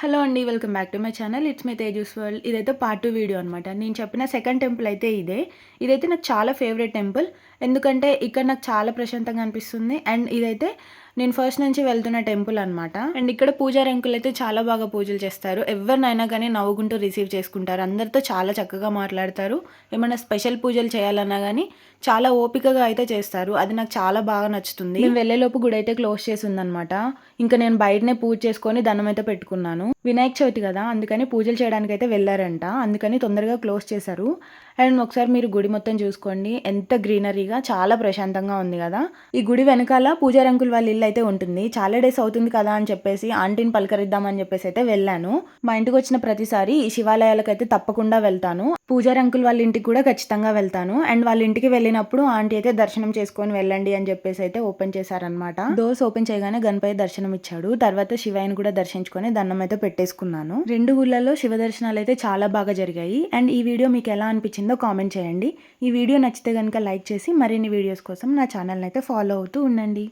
Hello అండి welcome back to my channel. It's my Tejas world. ఇదైతే part two video అనమాట నేను చెప్పిన సెకండ్ టెంపుల్ అయితే ఇదే. ఇదైతే నాకు చాలా ఫేవరెట్ టెంపుల్. ఎందుకంటే ఇక్కడ నాకు చాలా ప్రశాంతంగా అనిపిస్తుంది. అండ్ ఇదైతే నేను ఫస్ట్ నుంచి వెళ్తున్న టెంపుల్ అనమాట అండ్ ఇక్కడ పూజారి అయితే చాలా బాగా పూజలు చేస్తారు. ఎవరినైనా కానీ నవ్వుకుంటూ రిసీవ్ చేసుకుంటారు. అందరితో చాలా చక్కగా మాట్లాడతారు. ఏమైనా స్పెషల్ పూజలు చేయాలన్నా కానీ చాలా ఓపికగా అయితే చేస్తారు. అది నాకు చాలా బాగా నచ్చుతుంది. నేను వెళ్ళేలోపు గుడి అయితే క్లోజ్ చేసి ఉందనమాట ఇంకా నేను బయటనే పూజ చేసుకొని దండం అయితే పెట్టుకున్నాను. వినాయక చవితి కదా అందుకని పూజలు చేయడానికి అయితే వెళ్ళారంట. అందుకని తొందరగా క్లోజ్ చేశారు. అండ్ ఒకసారి మీరు గుడి మొత్తం చూసుకోండి. ఎంత గ్రీనరీగా చాలా ప్రశాంతంగా ఉంది కదా. ఈ గుడి వెనకాల పూజారి అంకుల్ వాళ్ళ ఇల్లు అయితే ఉంటుంది. చాలా డేస్ అవుతుంది కదా అని చెప్పేసి ఆంటీని పలకరిద్దామని చెప్పేసి అయితే వెళ్ళాను. మా ఇంటికి వచ్చిన ప్రతిసారి ఈ శివాలయాలకు అయితే తప్పకుండా వెళ్తాను. పూజారి అంకుల్ వాళ్ళ ఇంటికి కూడా ఖచ్చితంగా వెళ్తాను. అండ్ వాళ్ళ ఇంటికి వెళ్ళినప్పుడు ఆంటీ అయితే దర్శనం చేసుకొని వెళ్ళండి అని చెప్పేసి అయితే ఓపెన్ చేశారనమాట డోర్స్ ఓపెన్ చేయగానే గణపతి దర్శనం ఇచ్చాడు. తర్వాత శివాయిని కూడా దర్శించుకొని దండం అయితే పెట్టేసుకున్నాను. రెండు ఊళ్ళలో శివ దర్శనాలు అయితే చాలా బాగా జరిగాయి. అండ్ ఈ వీడియో మీకు ఎలా అనిపించిందో కామెంట్ చేయండి. ఈ వీడియో నచ్చితే కనుక లైక్ చేసి మరిన్ని వీడియోస్ కోసం నా ఛానల్ని అయితే ఫాలో అవుతూ ఉండండి.